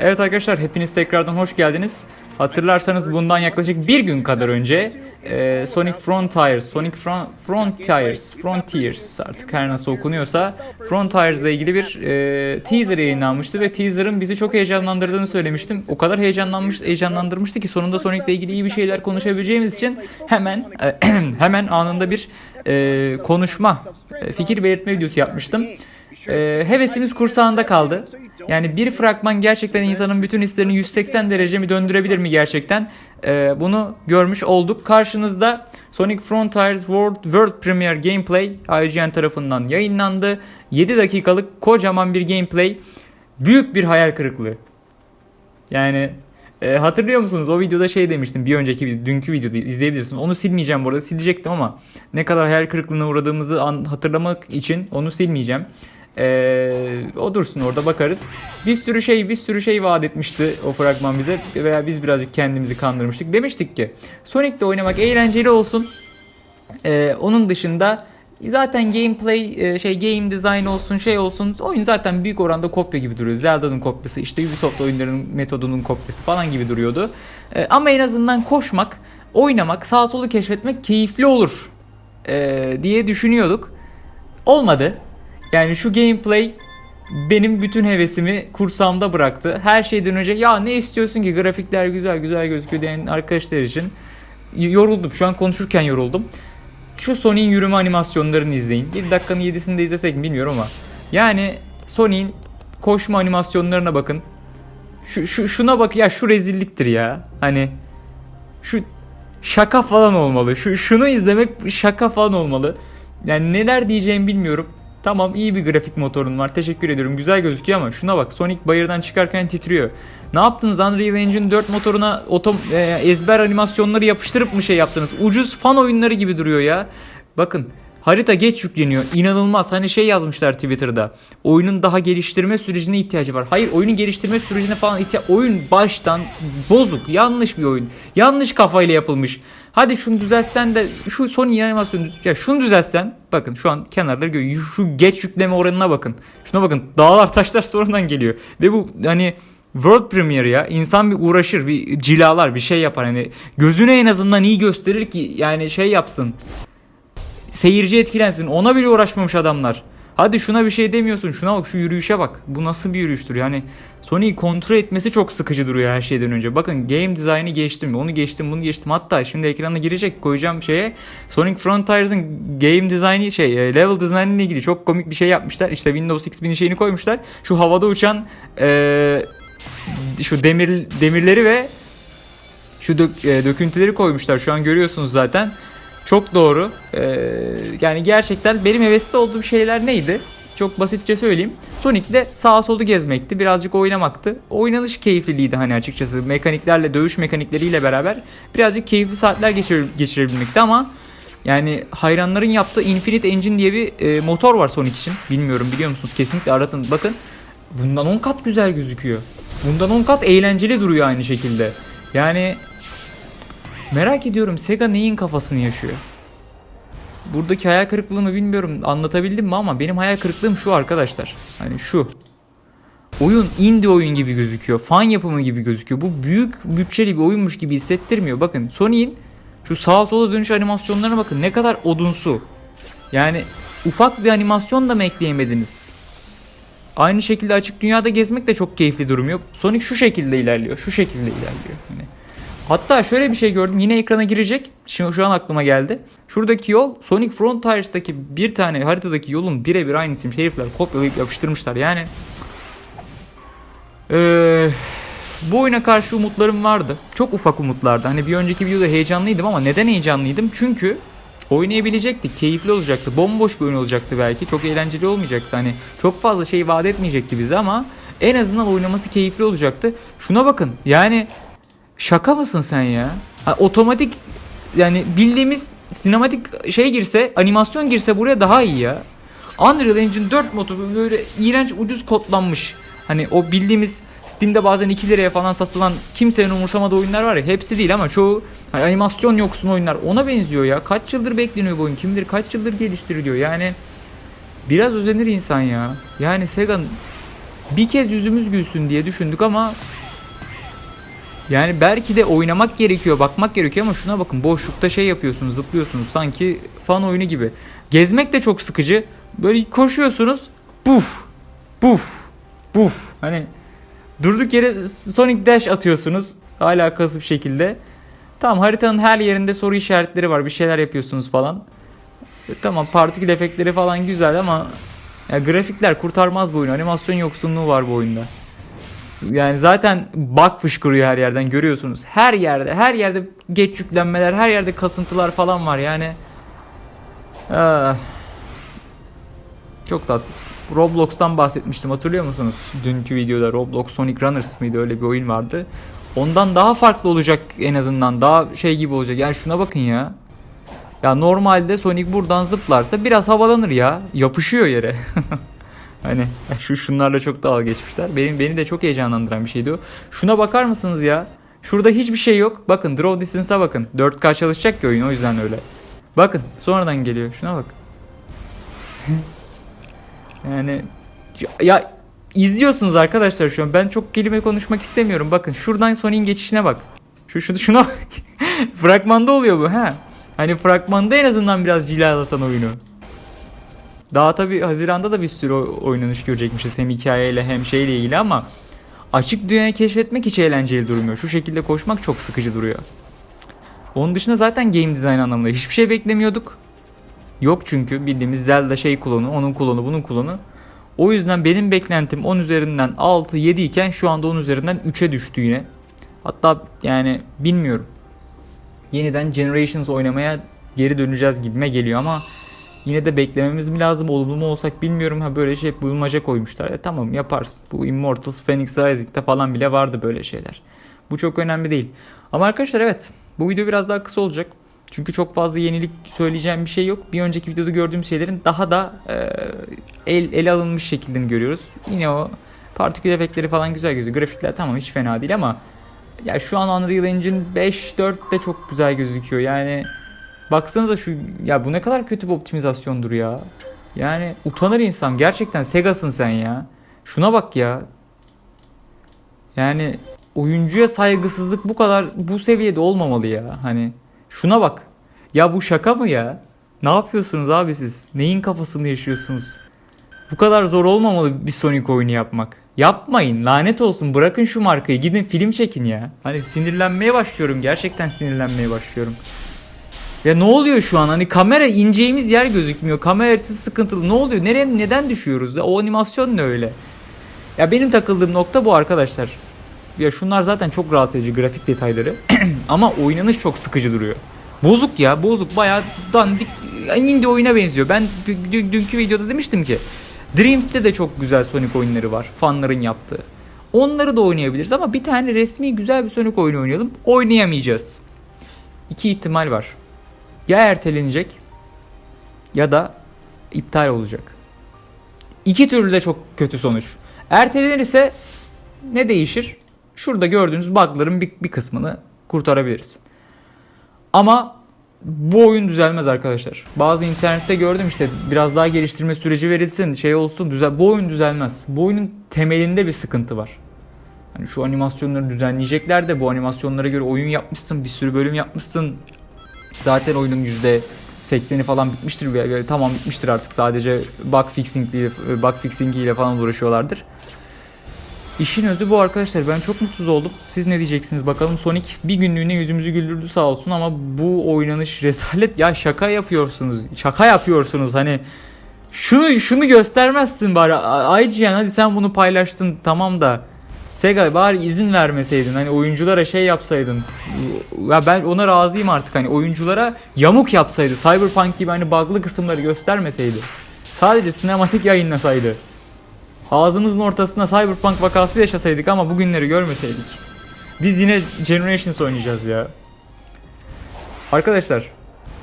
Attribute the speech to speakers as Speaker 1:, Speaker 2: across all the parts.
Speaker 1: evet arkadaşlar hepiniz tekrardan hoş geldiniz. Hatırlarsanız bundan yaklaşık bir gün kadar önce e, Sonic Frontiers, Sonic Fron Frontiers, Frontiers artık her nasıl okunuyorsa Frontiers ile ilgili bir e, teaser yayınlanmıştı ve teaser'ın bizi çok heyecanlandırdığını söylemiştim. O kadar heyecanlanmış, heyecanlandırmıştı ki sonunda Sonic ile ilgili iyi bir şeyler konuşabileceğimiz için hemen e, hemen anında bir e, konuşma, e, fikir belirtme videosu yapmıştım. E, hevesimiz kursağında kaldı. Yani bir fragman gerçekten insanın bütün hislerini 180 derece mi döndürebilir mi gerçekten? E, bunu görmüş olduk. Karşınızda Sonic Frontiers World, World Premiere Gameplay IGN tarafından yayınlandı. 7 dakikalık kocaman bir gameplay. Büyük bir hayal kırıklığı. Yani e, hatırlıyor musunuz? O videoda şey demiştim. Bir önceki dünkü videoda izleyebilirsiniz. Onu silmeyeceğim bu arada. Silecektim ama ne kadar hayal kırıklığına uğradığımızı hatırlamak için onu silmeyeceğim. Ee, o dursun orada bakarız. Bir sürü şey bir sürü şey vaat etmişti o fragman bize veya biz birazcık kendimizi kandırmıştık. Demiştik ki Sonic'te oynamak eğlenceli olsun. Ee, onun dışında zaten gameplay e, şey game design olsun şey olsun oyun zaten büyük oranda kopya gibi duruyor. Zelda'nın kopyası işte Ubisoft oyunlarının metodunun kopyası falan gibi duruyordu. Ee, ama en azından koşmak, oynamak, sağ solu keşfetmek keyifli olur ee, diye düşünüyorduk. Olmadı. Yani şu gameplay benim bütün hevesimi kursağımda bıraktı. Her şeyden önce ya ne istiyorsun ki grafikler güzel güzel gözüküyor diyen arkadaşlar için yoruldum. Şu an konuşurken yoruldum. Şu Sonic'in yürüme animasyonlarını izleyin. 7 dakikanın 7'sini de izlesek mi bilmiyorum ama. Yani Sonic'in koşma animasyonlarına bakın. Şu, şu şuna bak ya şu rezilliktir ya. Hani şu şaka falan olmalı. Şu şunu izlemek şaka falan olmalı. Yani neler diyeceğimi bilmiyorum. Tamam iyi bir grafik motorun var. Teşekkür ediyorum. Güzel gözüküyor ama şuna bak. Sonic bayırdan çıkarken titriyor. Ne yaptınız? Unreal Engine 4 motoruna otom e, ezber animasyonları yapıştırıp mı şey yaptınız? Ucuz fan oyunları gibi duruyor ya. Bakın harita geç yükleniyor. İnanılmaz. Hani şey yazmışlar Twitter'da. Oyunun daha geliştirme sürecine ihtiyacı var. Hayır oyunun geliştirme sürecine falan ihtiyaç... Oyun baştan bozuk. Yanlış bir oyun. Yanlış kafayla yapılmış. Hadi şunu düzeltsen de şu son animasyonu ya şunu düzeltsen bakın şu an kenarları görüyor. Şu geç yükleme oranına bakın. Şuna bakın. Dağlar taşlar sonradan geliyor. Ve bu hani World Premiere ya insan bir uğraşır bir cilalar bir şey yapar hani gözüne en azından iyi gösterir ki yani şey yapsın seyirci etkilensin ona bile uğraşmamış adamlar. Hadi şuna bir şey demiyorsun. Şuna bak şu yürüyüşe bak. Bu nasıl bir yürüyüştür? Yani Sony'yi kontrol etmesi çok sıkıcı duruyor her şeyden önce. Bakın game design'ı geçtim. Onu geçtim bunu geçtim. Hatta şimdi ekrana girecek koyacağım şeye. Sonic Frontiers'ın game design'ı şey e, level design'ı ile ilgili çok komik bir şey yapmışlar. İşte Windows XP'nin şeyini koymuşlar. Şu havada uçan ee, şu demir demirleri ve şu dök, e, döküntüleri koymuşlar. Şu an görüyorsunuz zaten. Çok doğru. Ee, yani gerçekten benim hevesli olduğum şeyler neydi? Çok basitçe söyleyeyim. Sonic'de sağa solu gezmekti. Birazcık oynamaktı. Oynanış keyifliydi hani açıkçası. Mekaniklerle, dövüş mekanikleriyle beraber birazcık keyifli saatler geçir, geçirebilmekti ama yani hayranların yaptığı Infinite Engine diye bir e, motor var Sonic için. Bilmiyorum biliyor musunuz? Kesinlikle aratın. Bakın bundan 10 kat güzel gözüküyor. Bundan 10 kat eğlenceli duruyor aynı şekilde. Yani Merak ediyorum Sega neyin kafasını yaşıyor? Buradaki hayal kırıklığımı bilmiyorum anlatabildim mi ama benim hayal kırıklığım şu arkadaşlar. Hani şu. Oyun indie oyun gibi gözüküyor. Fan yapımı gibi gözüküyor. Bu büyük bütçeli bir oyunmuş gibi hissettirmiyor. Bakın Sony'in şu sağa sola dönüş animasyonlarına bakın ne kadar odunsu. Yani ufak bir animasyon da mı ekleyemediniz? Aynı şekilde açık dünyada gezmek de çok keyifli durmuyor. Sonic şu şekilde ilerliyor. Şu şekilde ilerliyor. Hani Hatta şöyle bir şey gördüm. Yine ekrana girecek. Şimdi şu an aklıma geldi. Şuradaki yol Sonic Frontiers'taki bir tane haritadaki yolun birebir aynısıymış. Herifler kopyalayıp yapıştırmışlar. Yani ee, bu oyuna karşı umutlarım vardı. Çok ufak umutlardı. Hani bir önceki videoda heyecanlıydım ama neden heyecanlıydım? Çünkü oynayabilecektik. Keyifli olacaktı. Bomboş bir oyun olacaktı belki. Çok eğlenceli olmayacaktı. Hani çok fazla şey vaat etmeyecekti bize ama en azından oynaması keyifli olacaktı. Şuna bakın. Yani Şaka mısın sen ya? Ha, otomatik yani bildiğimiz sinematik şey girse, animasyon girse buraya daha iyi ya. Unreal Engine 4 modu böyle iğrenç ucuz kodlanmış. Hani o bildiğimiz Steam'de bazen 2 liraya falan satılan kimsenin umursamadığı oyunlar var ya hepsi değil ama çoğu hani animasyon yoksun oyunlar ona benziyor ya. Kaç yıldır bekleniyor bu oyun kim bilir kaç yıldır geliştiriliyor yani biraz özenir insan ya. Yani Sega Bir kez yüzümüz gülsün diye düşündük ama yani belki de oynamak gerekiyor, bakmak gerekiyor ama şuna bakın boşlukta şey yapıyorsunuz, zıplıyorsunuz sanki fan oyunu gibi. Gezmek de çok sıkıcı. Böyle koşuyorsunuz, puf, puf, puf. Hani durduk yere Sonic Dash atıyorsunuz alakasız bir şekilde. Tamam haritanın her yerinde soru işaretleri var, bir şeyler yapıyorsunuz falan. E, tamam partikül efektleri falan güzel ama ya grafikler kurtarmaz bu oyunu. Animasyon yoksunluğu var bu oyunda. Yani zaten bug fışkırıyor her yerden görüyorsunuz. Her yerde, her yerde geç yüklenmeler, her yerde kasıntılar falan var yani. Ah. Çok tatsız. Roblox'tan bahsetmiştim hatırlıyor musunuz? Dünkü videoda Roblox Sonic Runners mıydı öyle bir oyun vardı. Ondan daha farklı olacak en azından. Daha şey gibi olacak. Yani şuna bakın ya. Ya normalde Sonic buradan zıplarsa biraz havalanır ya. Yapışıyor yere. Hani şu şunlarla çok dalga geçmişler. Benim beni de çok heyecanlandıran bir şeydi o. Şuna bakar mısınız ya? Şurada hiçbir şey yok. Bakın draw distance'a bakın. 4K çalışacak ki oyun o yüzden öyle. Bakın sonradan geliyor. Şuna bak. yani ya, izliyorsunuz arkadaşlar şu an. Ben çok kelime konuşmak istemiyorum. Bakın şuradan Sonic'in geçişine bak. Şu şunu şuna bak. Fragmanda oluyor bu ha. Hani fragmanda en azından biraz cilalasan oyunu. Daha tabi Haziran'da da bir sürü oynanış görecekmişiz hem hikayeyle hem şeyle ilgili ama açık dünyayı keşfetmek hiç eğlenceli durmuyor. Şu şekilde koşmak çok sıkıcı duruyor. Onun dışında zaten game design anlamında hiçbir şey beklemiyorduk. Yok çünkü bildiğimiz Zelda şey klonu, onun klonu, bunun klonu. O yüzden benim beklentim 10 üzerinden 6, 7 iken şu anda 10 üzerinden 3'e düştü yine. Hatta yani bilmiyorum. Yeniden Generations oynamaya geri döneceğiz gibime geliyor ama Yine de beklememiz mi lazım olumlu mu olsak bilmiyorum. Ha böyle şey bulmaca koymuşlar. E tamam yaparsın. Bu Immortals, Phoenix Rising'de falan bile vardı böyle şeyler. Bu çok önemli değil. Ama arkadaşlar evet bu video biraz daha kısa olacak. Çünkü çok fazla yenilik söyleyeceğim bir şey yok. Bir önceki videoda gördüğüm şeylerin daha da e, el, ele alınmış şekilde görüyoruz. Yine o partikül efektleri falan güzel gözüküyor. Grafikler tamam hiç fena değil ama ya şu an Unreal Engine 5 4 de çok güzel gözüküyor. Yani Baksanıza şu ya bu ne kadar kötü bir optimizasyondur ya. Yani utanır insan gerçekten Sega'sın sen ya. Şuna bak ya. Yani oyuncuya saygısızlık bu kadar bu seviyede olmamalı ya. Hani şuna bak. Ya bu şaka mı ya? Ne yapıyorsunuz abi siz? Neyin kafasını yaşıyorsunuz? Bu kadar zor olmamalı bir Sonic oyunu yapmak. Yapmayın lanet olsun bırakın şu markayı gidin film çekin ya. Hani sinirlenmeye başlıyorum gerçekten sinirlenmeye başlıyorum. Ya ne oluyor şu an? Hani kamera ineceğimiz yer gözükmüyor. Kamera açısı sıkıntılı. Ne oluyor? Nereye neden düşüyoruz? Da? O animasyon ne öyle? Ya benim takıldığım nokta bu arkadaşlar. Ya şunlar zaten çok rahatsız edici grafik detayları. Ama oynanış çok sıkıcı duruyor. Bozuk ya bozuk bayağı dandik indie oyuna benziyor. Ben dünkü videoda demiştim ki Dreams'te de çok güzel Sonic oyunları var. Fanların yaptığı. Onları da oynayabiliriz ama bir tane resmi güzel bir Sonic oyunu oynayalım. Oynayamayacağız. İki ihtimal var ya ertelenecek ya da iptal olacak. İki türlü de çok kötü sonuç. Ertelenirse ne değişir? Şurada gördüğünüz bug'ların bir, bir kısmını kurtarabiliriz. Ama bu oyun düzelmez arkadaşlar. Bazı internette gördüm işte biraz daha geliştirme süreci verilsin, şey olsun düzel. Bu oyun düzelmez. Bu oyunun temelinde bir sıkıntı var. Hani şu animasyonları düzenleyecekler de bu animasyonlara göre oyun yapmışsın, bir sürü bölüm yapmışsın. Zaten oyunun %80'i falan bitmiştir. Tamam bitmiştir artık. Sadece bug fixing bug fixing ile falan uğraşıyorlardır. İşin özü bu arkadaşlar. Ben çok mutsuz oldum. Siz ne diyeceksiniz bakalım. Sonic bir günlüğüne yüzümüzü güldürdü sağ olsun ama bu oynanış rezalet. Ya şaka yapıyorsunuz. Şaka yapıyorsunuz. Hani şunu şunu göstermezsin bari. IGN hadi sen bunu paylaştın tamam da Sega bari izin vermeseydin hani oyunculara şey yapsaydın. Ya ben ona razıyım artık hani oyunculara yamuk yapsaydı. Cyberpunk gibi hani bug'lı kısımları göstermeseydi. Sadece sinematik yayınlasaydı. Ağzımızın ortasında Cyberpunk vakası yaşasaydık ama bugünleri görmeseydik. Biz yine Generations oynayacağız ya. Arkadaşlar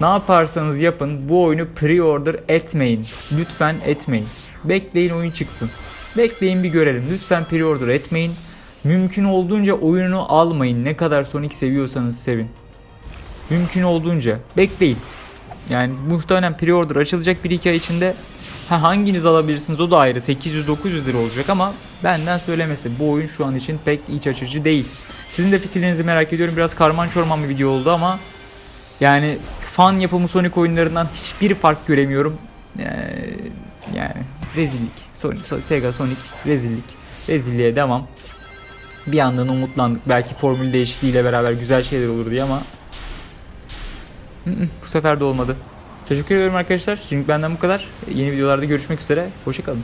Speaker 1: ne yaparsanız yapın bu oyunu pre-order etmeyin. Lütfen etmeyin. Bekleyin oyun çıksın. Bekleyin bir görelim. Lütfen pre-order etmeyin. Mümkün olduğunca oyunu almayın. Ne kadar Sonic seviyorsanız sevin. Mümkün olduğunca. Bekleyin. Yani muhtemelen pre-order açılacak bir iki ay içinde. Ha, hanginiz alabilirsiniz o da ayrı 800-900 lira olacak ama benden söylemesi bu oyun şu an için pek iç açıcı değil. Sizin de fikirlerinizi merak ediyorum. Biraz karman çorman bir video oldu ama yani fan yapımı Sonic oyunlarından hiçbir fark göremiyorum. Yani, yani rezillik. Sonic, Sega Sonic rezillik. Rezilliğe devam. Bir yandan umutlandık. Belki formül değişikliğiyle beraber güzel şeyler olur diye ama bu sefer de olmadı. Teşekkür ederim arkadaşlar. Şimdi benden bu kadar. Yeni videolarda görüşmek üzere. Hoşçakalın.